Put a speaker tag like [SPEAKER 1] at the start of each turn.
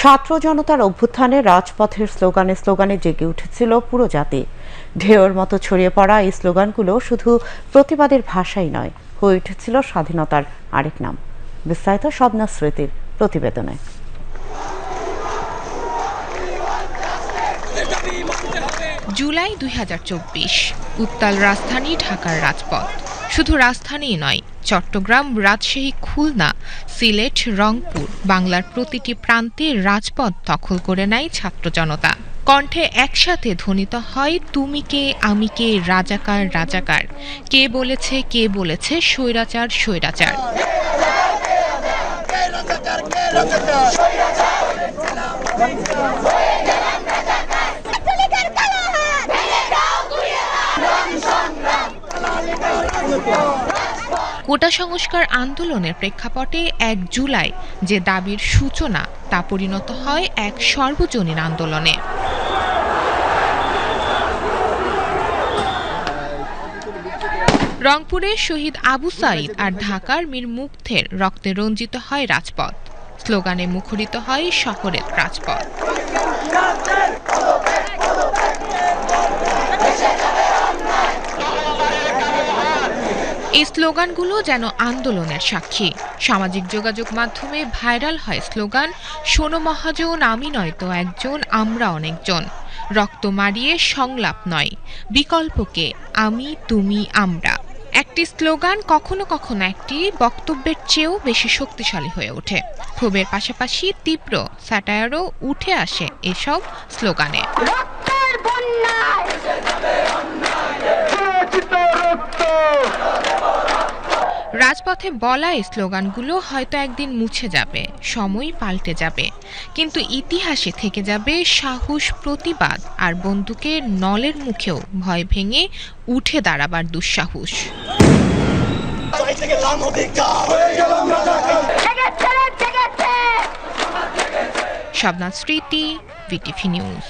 [SPEAKER 1] ছাত্র জনতার অভ্যুত্থানে রাজপথের স্লোগানে স্লোগানে জেগে উঠেছিল পুরো জাতি। ঢেউর মতো ছড়িয়ে পড়া এই স্লোগানগুলো শুধু প্রতিবাদের ভাষাই নয়, হয়ে উঠেছিল স্বাধীনতার আরেক নাম। বিস্তারিত স্বপ্না স্মৃতির প্রতিবেদনে।
[SPEAKER 2] জুলাই দুই হাজার চব্বিশ, উত্তাল রাজধানী ঢাকার রাজপথ। শুধু রাজধানীই নয়, চট্টগ্রাম, রাজশাহী, খুলনা, সিলেট, রংপুর বাংলার প্রতিটি প্রান্তে রাজপথ দখল করে নেয় ছাত্র জনতা। কণ্ঠে একসাথে ধ্বনিত হয়, তুমি কে, আমি কে, রাজাকার রাজাকার। কে বলেছে কে বলেছে, স্বৈরাচার স্বৈরাচার। কোটা সংস্কার আন্দোলনের প্রেক্ষাপটে এক জুলাই যে দাবির সূচনা, তা পরিণত হয় এক সর্বজনীন আন্দোলনে। রংপুরের শহীদ আবু সাইদ আর ঢাকার মীর মুগ্ধের রক্তে রঞ্জিত হয় রাজপথ। স্লোগানে মুখরিত হয় শহরের রাজপথ। এই স্লোগানগুলো যেন আন্দোলনের সাক্ষী। সামাজিক যোগাযোগ মাধ্যমে ভাইরাল হয় স্লোগান, শোনো মহাজন, আমি নয়তো একজন, আমরা অনেকজন। রক্ত মারিয়ে সংলাপ নয় বিকল্পকে আমি, তুমি, আমরা। একটি স্লোগান কখনো কখনো একটি বক্তব্যের চেয়েও বেশি শক্তিশালী হয়ে ওঠে। ক্ষোভের পাশাপাশি তীব্র স্যাটায়ারও উঠে আসে এসব স্লোগানে। রাজপথে বলা এই স্লোগানগুলো হয়তো একদিন মুছে যাবে সময় পাল্টে যাবে কিন্তু ইতিহাসে থেকে যাবে সাহস প্রতিবাদ আর বন্দুকের নলের মুখেও ভয় ভেঙে উঠে দাঁড়াবার দুঃসাহস। শবনাথ স্মৃতি ভিটিভি নিউজ